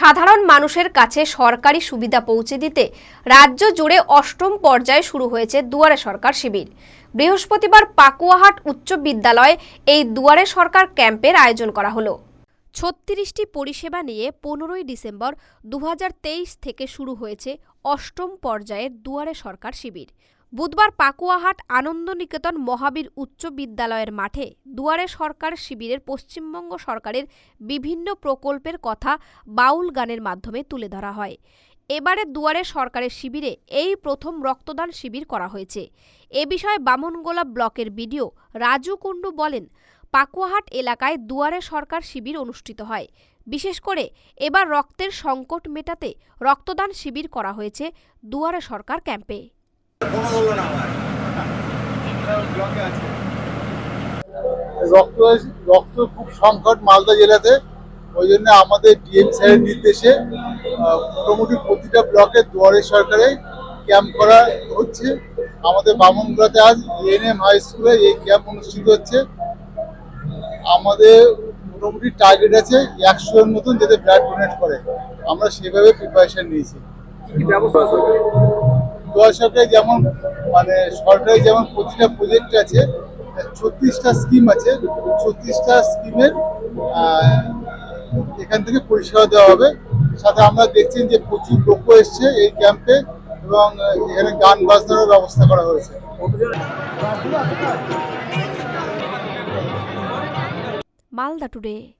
সাধারণ মানুষের কাছে সরকারি সুবিধা পৌঁছে দিতে রাজ্য জুড়ে অষ্টম পর্যায়ে শুরু হয়েছে দুয়ারে সরকার শিবির। বৃহস্পতিবার পাকুয়াহাট উচ্চ বিদ্যালয়ে এই দুয়ারে সরকার ক্যাম্পের আয়োজন করা হলো। ছত্রিশটি পরিষেবা নিয়ে পনেরোই ডিসেম্বর দু হাজার তেইশ থেকে শুরু হয়েছে অষ্টম পর্যায়ের দুয়ারে সরকার শিবির। বুধবার পাকুয়াহাট আনন্দনিকেতন মহাবীর উচ্চ বিদ্যালয়ের মাঠে দুয়ারে সরকার শিবিরের পশ্চিমবঙ্গ সরকারের বিভিন্ন প্রকল্পের কথা বাউল গানের মাধ্যমে তুলে ধরা হয়। এবারে দুয়ারে সরকারের শিবিরে এই প্রথম রক্তদান শিবির করা হয়েছে। এ বিষয়ে বামনগোলা ব্লকের বিডিও রাজু কুণ্ডু বলেন, পাকুয়াহাট এলাকায় দুয়ারে সরকার শিবির অনুষ্ঠিত হয়। বিশেষ করে এবার রক্তের সংকট মেটাতে রক্তদান শিবির করা হয়েছে দুয়ারে সরকার ক্যাম্পে। রক্ত রক্ত খুব সংকট মালদা জেলাতে। ওই জন্য আমাদের ডিএম স্যারের নির্দেশে মোটামুটি প্রতিটা ব্লকে দুয়ারে সরকারে ক্যাম্প করা হচ্ছে। আমাদের বামনগুলাতে আজ ইএনএম হাই স্কুলে এই ক্যাম্প অনুষ্ঠিত হচ্ছে। আমাদের মোটামুটি টার্গেট আছে একশো এর মতন যাতে ব্লাড ডোনেট করে। আমরা সেভাবে প্রিপারেশন নিয়েছি। গোয়া যেমন মানে সরকারি যেমন প্রতিটা প্রজেক্ট আছে, ছত্রিশটা স্কিম আছে, ছত্রিশটা স্কিমের এখান থেকে পরিষেবা দেওয়া হবে। সাথে আমরা দেখছেন যে প্রচুর লোক এসছে এই ক্যাম্পে এবং এখানে গান বাজনারও ব্যবস্থা করা হয়েছে। মালদা টুডে।